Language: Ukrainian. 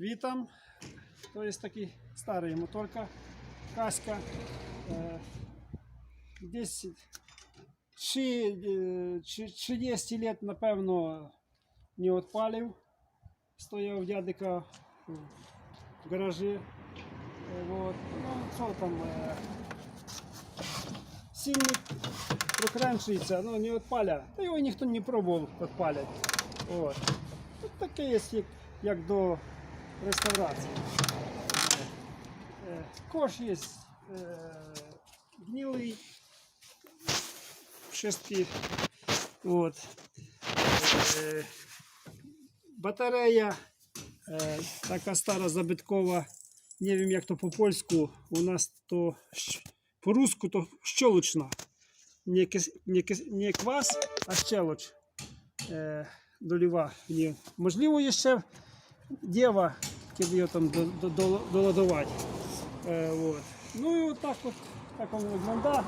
Вітам. То є такий старий моторка, каська. Е, Десь чи, е, чи, 30 лет, напевно, не відпалив. Стояв дядика в гаражі. Вот. Ну, що там? Е, сильник прокранчується, ну не відпаля. Та його ніхто не пробував відпаляти. От. Таке є, як, як до реставрації. Е, Кош є е, гнилий, шестки. От. Е, батарея така стара забиткова. Не wiem як то по-польську. У нас то по-руску то щелочна. Не, кис, не, кис, не квас, а щелоч. Е. Можливо, є ще коли його там до, до, до, доладувати. Е, от. Ну і отак от так воно виглядає.